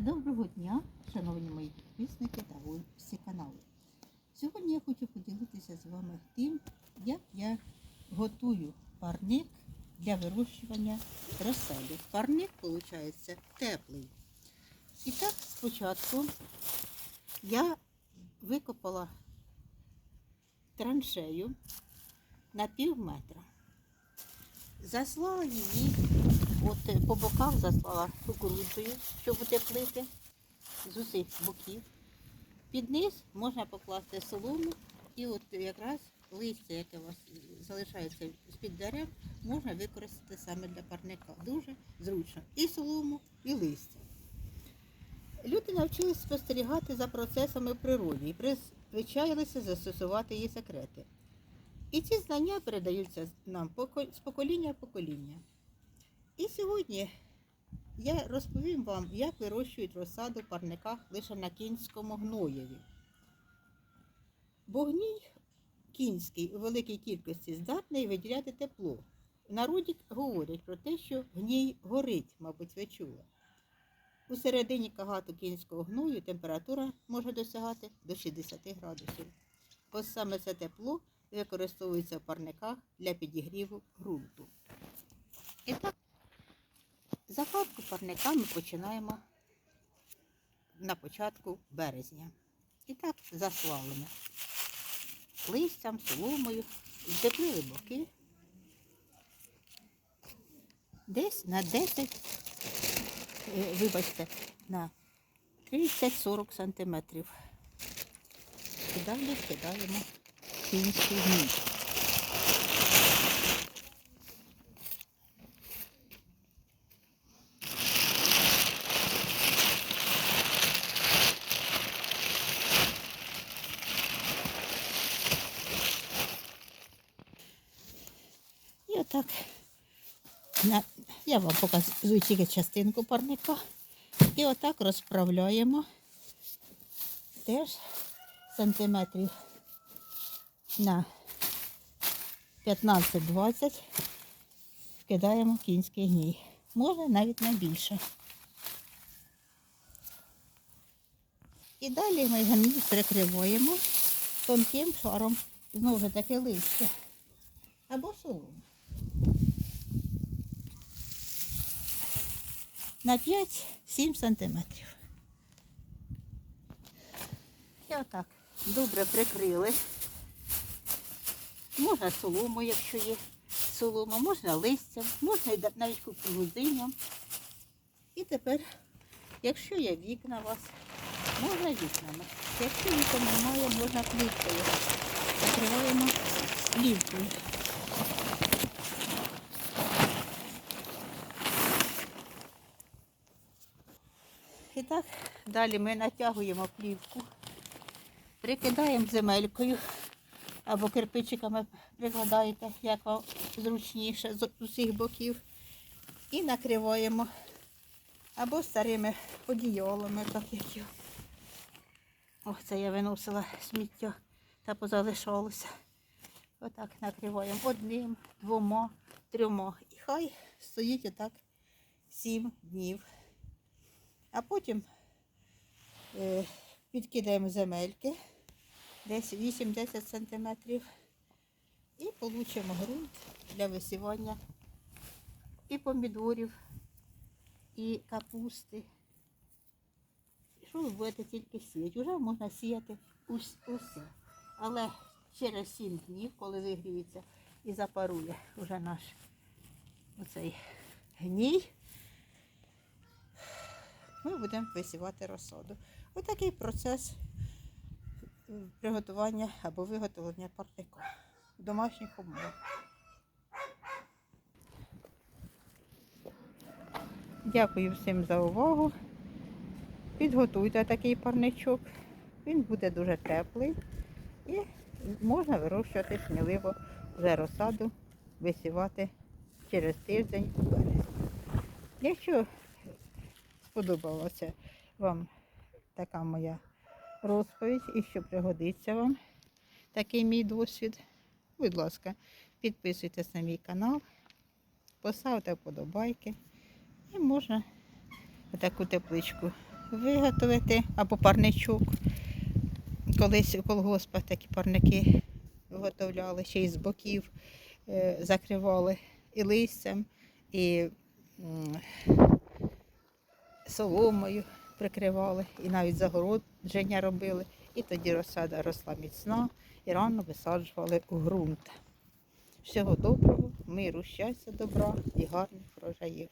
Доброго дня, шановні мої підписники та гості каналу. Сьогодні я хочу поділитися з вами тим, як я готую парник для вирощування розсади. Парник, виходить, теплий. І так, спочатку я викопала траншею на пів метра. Заслала її От е, по боках заслала кукурудзою, щоб утеплити з усіх боків. Під низ можна покласти солому і от якраз листя, яке у вас залишається з-під дерев, можна використати саме для парника. Дуже зручно. І солому, і листя. Люди навчились спостерігати за процесами в природі і призвичаїлися застосувати її секрети. І ці знання передаються нам з покоління в покоління. І сьогодні я розповім вам, як вирощують розсаду в парниках лише на кінському гноєві. Бо гній кінський у великій кількості здатний виділяти тепло. Народі говорять про те, що гній горить, мабуть, ви чули. У середині кагату кінського гною температура може досягати до 60 градусів. Ось саме це тепло використовується в парниках для підігріву ґрунту. І так, Закладку парника ми починаємо на початку березня. І так заслалимо листям, соломою, втеплили боки. Десь на 10, е, вибачте, на 30-40 сантиметрів. І далі кидаємо кінський гній. На, я вам показую тільки частинку парника. І отак розправляємо теж сантиметрів на 15-20 вкидаємо кінський гній. Може навіть на більше. І далі ми гній прикриваємо тонким шаром знову ж таки листя або солому. На 5-7 сантиметрів. І отак добре прикрили. Можна солому, якщо є солома, можна листям, можна і навіть кукурудзиням. І тепер, якщо є вікна у вас, можна вікнами. Якщо вікон немає, можна плівкою. Закриваємо плівкою. І так, далі ми натягуємо плівку, прикидаємо земелькою або кирпичиками прикладаєте, як вам зручніше з усіх боків. І накриваємо або старими одіялами, так як я. Ох, це я виносила сміття та позалишалося. Отак накриваємо одним, двома, трьома. І хай стоїть отак сім днів. А потім е, підкидаємо земельки десь 8-10 сантиметрів і получимо ґрунт для висівання і помідорів, і капусти. Що ви будете тільки сіяти? Уже можна сіяти усе. Але через 7 днів, коли вигріється і запарує вже наш оцей гній, ми будемо висівати розсаду. Отакий процес е, приготування або виготовлення парника в домашніх умовах. Дякую всім за увагу. Підготуйте такий парничок. Він буде дуже теплий і можна вирощувати сміливо вже розсаду, висівати через тиждень у березні. Якщо сподобалася вам така моя розповідь і що пригодиться вам такий мій досвід, будь ласка, підписуйтесь на мій канал, поставте вподобайки і можна таку тепличку виготовити або парничок. Колись у колгоспах такі парники виготовляли, ще й з боків е, закривали і листям, і соломою прикривали, і навіть загородження робили. І тоді розсада росла міцна і рано висаджували у ґрунт. Всього доброго, миру, щастя, добра і гарних врожаїв.